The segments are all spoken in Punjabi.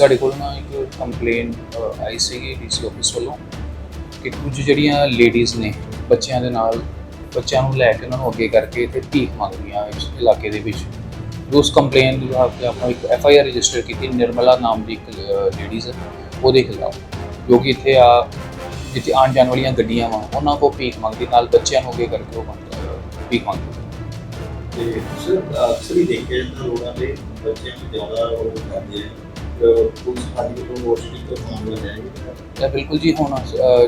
ਸਾਡੇ ਕੋਲ ਨਾ ਇੱਕ ਕੰਪਲੇਨ ਆਈ ਸੀਗੀ ਡੀਸੀ ਆਫਿਸ ਵੱਲੋਂ ਕਿ ਕੁਝ ਜਿਹੜੀਆਂ ਲੇਡੀਜ਼ ਨੇ ਬੱਚਿਆਂ ਦੇ ਨਾਲ, ਬੱਚਿਆਂ ਨੂੰ ਲੈ ਕੇ ਉਹਨਾਂ ਨੂੰ ਅੱਗੇ ਕਰਕੇ ਤੇ ਭੀਖ ਮੰਗਦੀਆਂ ਇਸ ਇਲਾਕੇ ਦੇ ਵਿੱਚ। ਉਸ ਕੰਪਲੇਨ ਦੇ ਖਿਲਾਫ ਤੇ ਆਪਾਂ ਇੱਕ ਐਫ ਆਈ ਆਰ ਰਜਿਸਟਰ ਕੀਤੀ, ਨਿਰਮਲਾ ਨਾਮ ਦੀ ਇੱਕ ਲੇਡੀਜ਼ ਉਹਦੇ ਖਿਲਾਫ ਜੋ ਕਿ ਇੱਥੇ ਆ, ਜਿੱਥੇ ਆਉਣ ਜਾਣ ਵਾਲੀਆਂ ਗੱਡੀਆਂ ਵਾ, ਉਹਨਾਂ ਕੋ ਭੀਖ ਮੰਗਦੀ, ਨਾਲ ਬੱਚਿਆਂ ਨੂੰ ਅੱਗੇ ਕਰਕੇ ਉਹ ਮੰਗ- ਭੀਖ ਮੰਗਦੀ। ਤੇ ਸਰ ਅਕਸਰ ਹੀ ਦੇਖਿਆ ਜਾਂਦਾ ਰੋਡਾਂ ਤੇ ਬੱਚਿਆਂ ਨੂੰ ਜ਼ਿਆਦਾ ਉਹ ਕਰਦੇ ਆ। ਪੁਲਿਸ ਪਾਰਟੀ ਕੋਲੋਂ ਮੋਸਟਲੀ ਤੋਂ ਮਾਮਲਾ ਜਾਏਗਾ ਬਿਲਕੁਲ ਜੀ ਹੁਣ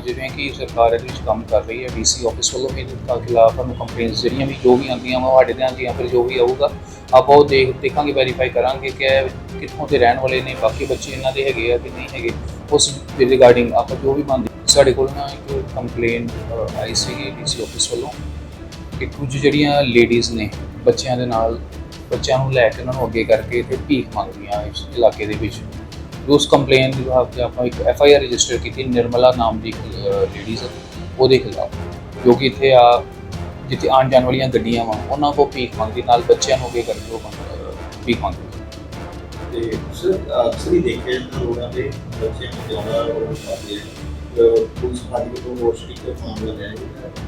ਜਿਵੇਂ ਕਿ ਸਰਕਾਰ ਇਹਦੇ ਵਿੱਚ ਕੰਮ ਕਰ ਰਹੀ ਹੈ ਡੀਸੀ ਆਫਿਸ ਵੱਲੋਂ ਵੀ ਇਹਦੇ ਖਿਲਾਫ ਸਾਨੂੰ ਕੰਪਲੇਂਟਸ ਜਿਹੜੀਆਂ ਵੀ ਜੋ ਵੀ ਆਉਂਦੀਆਂ ਵਾ ਸਾਡੇ ਧਿਆਨ 'ਚ ਜਾਂ ਫਿਰ ਜੋ ਵੀ ਆਊਗਾ, ਆਪਾਂ ਉਹ ਦੇਖ, ਦੇਖਾਂਗੇ ਵੈਰੀਫਾਈ ਕਰਾਂਗੇ ਕਿ ਕਿੱਥੋਂ ਦੇ ਰਹਿਣ ਵਾਲੇ ਨੇ, ਬਾਕੀ ਬੱਚੇ ਇਹਨਾਂ ਦੇ ਹੈਗੇ ਆ ਕਿ ਨਹੀਂ ਹੈਗੇ, ਉਸ ਦੇ ਰਿਗਾਰਡਿੰਗ ਆਪਾਂ ਜੋ ਵੀ ਬੰਦ, ਸਾਡੇ ਕੋਲ ਨਾ ਇੱਕ ਕੰਪਲੇਂਟ ਆਈ ਸੀਗੀ ਡੀਸੀ ਆਫਿਸ ਵੱਲੋਂ ਕਿ ਕੁਝ ਜਿਹੜੀਆਂ ਲੇਡੀਜ਼ ਨੇ, ਬੱਚਿਆਂ ਦੇ ਨਾਲ ਬੱਚਿਆਂ ਨੂੰ ਲੈ ਕੇ ਉਹਨਾਂ ਨੂੰ ਅੱਗੇ ਕਰਕੇ ਤੇ ਭੀਖ ਮੰਗਦੀਆਂ ਇਸ ਇਲਾਕੇ ਦੇ ਵਿੱਚ। ਉਸ ਕੰਪਲੇਨ ਦੇ ਖਿਲਾਫ ਤੇ ਆਪਾਂ ਇੱਕ ਐਫ ਆਈ ਆਰ ਰਜਿਸਟਰ ਕੀਤੀ, ਨਿਰਮਲਾ ਨਾਮ ਦੀ ਲੇਡੀਜ਼ ਉਹਦੇ ਖਿਲਾਫ। ਜੋ ਕਿ ਇੱਥੇ ਆ, ਜਿੱਥੇ ਆਉਣ ਜਾਣ ਵਾਲੀਆਂ ਗੱਡੀਆਂ ਵਾ, ਉਹਨਾਂ ਕੋ ਭੀਖ ਮੰਗਦੀ, ਨਾਲ ਬੱਚਿਆਂ ਨੂੰ ਅੱਗੇ ਕਰਕੇ ਉਹ ਮੰਗ- ਭੀਖ ਮੰਗਦੀ। ਤੇ ਅਕਸਰ ਹੀ ਦੇਖਿਆ ਰੋਡਾਂ ਤੇ ਬੱਚਿਆਂ ਨੂੰ ਜ਼ਿਆਦਾ ਉਹ ਕਰਦੇ ਪੁਲਿਸ ਕੋਲੋਂ ਤੋਂ ਮਾਮਲਾ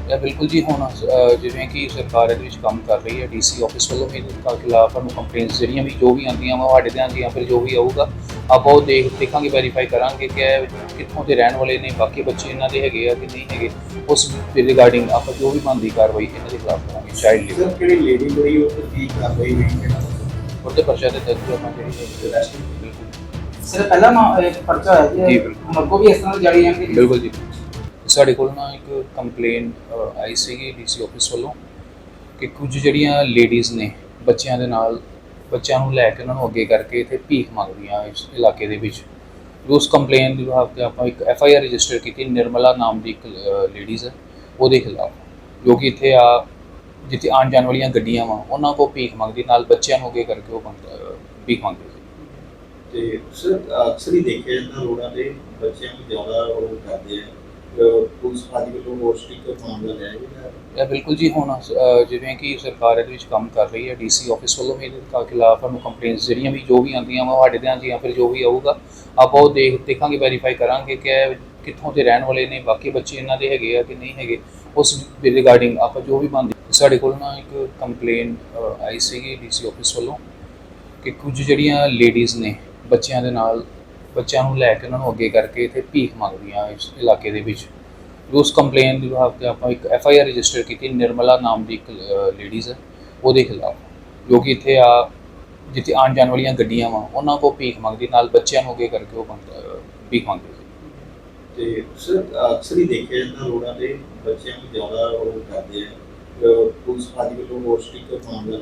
ਇਹ ਬਿਲਕੁਲ ਜੀ ਹੁਣ ਅ, ਜਿਵੇਂ ਕਿ ਸਰਕਾਰ ਇਹਦੇ ਵਿੱਚ ਕੰਮ ਕਰ ਰਹੀ ਹੈ ਡੀਸੀ ਆਫਿਸ ਵੱਲੋਂ ਵੀ ਇਹਦੇ ਖਿਲਾਫ ਸਾਨੂੰ ਕੰਪਲੇਂਟਸ ਜਿਹੜੀਆਂ ਵੀ ਜੋ ਵੀ ਆਉਂਦੀਆਂ ਵਾ ਸਾਡੇ ਧਿਆਨ ਜਾਂ ਫਿਰ ਜੋ ਵੀ ਆਊਗਾ ਆਪਾਂ ਉਹ ਦੇਖ ਦੇਖਾਂਗੇ ਵੈਰੀਫਾਈ ਕਰਾਂਗੇ ਕਿ ਇਹ ਕਿੱਥੋਂ ਦੇ ਰਹਿਣ ਵਾਲੇ ਨੇ ਬਾਕੀ ਬੱਚੇ ਇਹਨਾਂ ਦੇ ਹੈਗੇ ਆ ਕਿ ਨਹੀਂ ਹੈਗੇ ਉਸ ਰਿਗਾਰਡਿੰਗ ਆਪਾਂ ਜੋ ਵੀ ਬਣਦੀ ਕਾਰਵਾਈ ਇਹਨਾਂ ਦੇ ਖਿਲਾਫ ਕਰਾਂਗੇ ਚਾਈਲਡ ਲੇਬਰ ਸਰ ਕਿਹੜੀ ਲੇਡੀ ਹੋਈ ਉਹ ਕੀ ਕਰ ਰਹੀ ਹੈ ਉਹਦੇ ਪਰਚਾ ਦੇ ਦਰਜ ਆਪਾਂ ਜਿਹੜੀ ਹੈ ਬਿਲਕੁਲ। ਸਰ ਪਹਿਲਾ ਮਾ ਇਹ ਪਰਚਾ ਹੋਇਆ ਜੀ, ਜੀ ਬਿਲਕੁਲ। ਅੱਗੋਂ ਵੀ ਇਸ ਤਰ੍ਹਾਂ ਜਾਰੀ ਜਾਂਦੀ ਬਿਲਕੁਲ ਜੀ। ਸਾਡੇ ਕੋਲ ਨਾ ਇੱਕ ਕੰਪਲੇਨ ਆਈ ਸੀਗੀ ਡੀਸੀ ਆਫਿਸ ਵੱਲੋਂ ਕਿ ਕੁਝ ਜਿਹੜੀਆਂ ਲੇਡੀਜ਼ ਨੇ ਬੱਚਿਆਂ ਦੇ ਨਾਲ ਬੱਚਿਆਂ ਨੂੰ ਲੈ ਕੇ ਉਹਨਾਂ ਨੂੰ ਅੱਗੇ ਕਰਕੇ ਤੇ ਭੀਖ ਮੰਗਦੀਆਂ ਇਸ ਇਲਾਕੇ ਦੇ ਵਿੱਚ। ਉਸ ਕੰਪਲੇਨ ਦੇ ਖਿਲਾਫ ਤੇ ਆਪਾਂ ਇੱਕ ਐਫ ਆਈ ਆਰ ਰਜਿਸਟਰ ਕੀਤੀ ਨਿਰਮਲਾ ਨਾਮ ਦੀ ਇੱਕ ਲੇਡੀਜ਼ ਹੈ ਉਹਦੇ ਖਿਲਾਫ। ਜੋ ਕਿ ਇੱਥੇ ਆ ਜਿੱਥੇ ਆਉਣ ਜਾਣ ਵਾਲੀਆਂ ਗੱਡੀਆਂ ਵਾ ਉਹਨਾਂ ਕੋ ਭੀਖ ਮੰਗਦੀ ਨਾਲ ਬੱਚਿਆਂ ਨੂੰ ਅੱਗੇ ਕਰਕੇ ਉਹ ਮੰਗ- ਭੀਖ ਮੰਗਦੀ। ਤੇ ਸਰ ਅਕਸਰ ਹੀ ਦੇਖਿਆ ਜਾਂਦਾ ਰੋਡਾਂ ਤੇ ਬੱਚਿਆਂ ਨੂੰ ਜ਼ਿਆਦਾ ਉਹ ਕਰਦੇ ਆ। ਪੁਲਿਸ ਪਾਰਟੀ ਕੋਲੋਂ ਮੋਸਟਲੀ ਤੋਂ ਮਾਮਲਾ ਜਾਏਗਾ ਇਹ ਬਿਲਕੁਲ ਜੀ ਹੁਣ ਅ, ਜਿਵੇਂ ਕਿ ਸਰਕਾਰ ਇਹਦੇ ਵਿੱਚ ਕੰਮ ਕਰ ਰਹੀ ਹੈ ਡੀਸੀ ਆਫਿਸ ਵੱਲੋਂ ਵੀ ਇਹਦੇ ਖਿਲਾਫ ਸਾਨੂੰ ਕੰਪਲੇਂਟਸ ਜਿਹੜੀਆਂ ਵੀ ਜੋ ਵੀ ਆਉਂਦੀਆਂ ਵਾ ਸਾਡੇ ਧਿਆਨ 'ਚ ਜਾਂ ਫਿਰ ਜੋ ਵੀ ਆਊਗਾ ਆਪਾਂ ਉਹ ਦੇਖ ਦੇਖਾਂਗੇ ਵੈਰੀਫਾਈ ਕਰਾਂਗੇ ਕਿ ਇਹ ਕਿੱਥੋਂ ਦੇ ਰਹਿਣ ਵਾਲੇ ਨੇ ਬਾਕੀ ਬੱਚੇ ਇਹਨਾਂ ਦੇ ਹੈਗੇ ਆ ਕਿ ਨਹੀਂ ਹੈਗੇ ਉਸ ਦੇ ਰਿਗਾਰਡਿੰਗ ਆਪਾਂ ਜੋ ਵੀ ਬਣਦੀ ਸਾਡੇ ਕੋਲ ਨਾ ਇੱਕ ਕੰਪਲੇਂਟ ਆਈ ਸੀਗੀ ਡੀਸੀ ਆਫਿਸ ਵੱਲੋਂ ਕਿ ਕੁਝ ਜਿਹੜੀਆਂ ਲੇਡੀਜ਼ ਨੇ ਬੱਚਿਆਂ ਦੇ ਨਾਲ, ਬੱਚਿਆਂ ਨੂੰ ਲੈ ਕੇ ਉਹਨਾਂ ਨੂੰ ਅੱਗੇ ਕਰਕੇ ਇੱਥੇ ਭੀਖ ਮੰਗਦੀਆਂ ਇਸ ਇਲਾਕੇ ਦੇ ਵਿੱਚ। ਉਸ ਕੰਪਲੇਨ ਦੇ ਖਿਲਾਫ ਤੇ ਆਪਾਂ ਇੱਕ ਐਫ ਆਈ ਆਰ ਰਜਿਸਟਰ ਕੀਤੀ, ਨਿਰਮਲਾ ਨਾਮ ਦੀ ਇੱਕ ਲੇਡੀਜ਼ ਹੈ, ਉਹਦੇ ਖਿਲਾਫ। ਜੋ ਕਿ ਇੱਥੇ ਆ, ਜਿੱਥੇ ਆਉਣ ਜਾਣ ਵਾਲੀਆਂ ਗੱਡੀਆਂ ਵਾ, ਉਹਨਾਂ ਕੋ ਭੀਖ ਮੰਗਦੀ, ਨਾਲ ਬੱਚਿਆਂ ਨੂੰ ਅੱਗੇ ਕਰਕੇ ਉਹ ਮੰਗ- ਭੀਖ ਮੰਗਦੀ ਤੇ ਸਰ, ਅਕਸਰ ਹੀ ਦੇਖਿਆ ਜਾਂਦਾ ਰੋਡਾਂ ਤੇ, ਬੱਚਿਆਂ ਨੂੰ ਜ਼ਿਆਦਾ ਉਹ ਕਰਦੇ ਆ। ਪੁਲਿਸ ਪਾਰਟੀ ਤੋਂ ਮਾਮਲਾ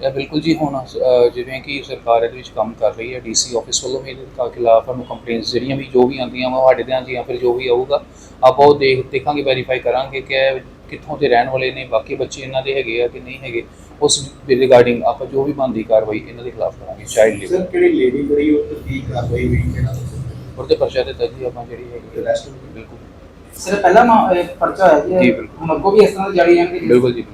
ਇਹ ਬਿਲਕੁਲ ਜੀ ਹੁਣ ਅ, ਜਿਵੇਂ ਕਿ ਸਰਕਾਰ ਇਹਦੇ ਵਿੱਚ ਕੰਮ ਕਰ ਰਹੀ ਹੈ ਡੀਸੀ ਆਫਿਸ ਵੱਲੋਂ ਵੀ ਇਹਦੇ ਖਿਲਾਫ ਸਾਨੂੰ ਕੰਪਲੇਂਟਸ ਜਿਹੜੀਆਂ ਵੀ ਜੋ ਵੀ ਆਉਂਦੀਆਂ ਵਾ ਸਾਡੇ ਧਿਆਨ 'ਚ ਜਾਂ ਫਿਰ ਜੋ ਵੀ ਆਊਗਾ ਆਪਾਂ ਉਹ ਦੇਖ ਦੇਖਾਂਗੇ ਵੈਰੀਫਾਈ ਕਰਾਂਗੇ ਕਿ ਇਹ ਕਿੱਥੋਂ ਦੇ ਰਹਿਣ ਵਾਲੇ ਨੇ ਬਾਕੀ ਬੱਚੇ ਇਹਨਾਂ ਦੇ ਹੈਗੇ ਆ ਕਿ ਨਹੀਂ ਹੈਗੇ ਉਸ ਰਿਗਾਰਡਿੰਗ ਆਪਾਂ ਜੋ ਵੀ ਬਣਦੀ ਕਾਰਵਾਈ ਇਹਨਾਂ ਦੇ ਖਿਲਾਫ ਕਰਾਂਗੇ ਚਾਈਲਡ ਲੇਬਰ ਸਰ ਕਿਹੜੀ ਲੇਡੀ ਹੋਈ ਉਹ ਕੀ ਕਰ ਰਹੀ ਹੋਈ ਹੈ ਉਹਦੇ ਪਰਚਾ ਦੇ ਦਰਜ ਆਪਾਂ ਜਿਹੜੀ ਹੈਗੀ Arrest ਬਿਲਕੁਲ। ਸਰ ਪਹਿਲਾ ਮਾ ਇਹ ਪਰਚਾ ਹੋਇਆ ਜੀ, ਜੀ ਬਿਲਕੁਲ। ਹੁਣ ਅੱਗੋਂ ਵੀ ਇਸ ਤਰ੍ਹਾਂ ਦੀ ਜਾਰੀ ਜਾਂਦੀ ਬਿਲਕੁਲ ਜੀ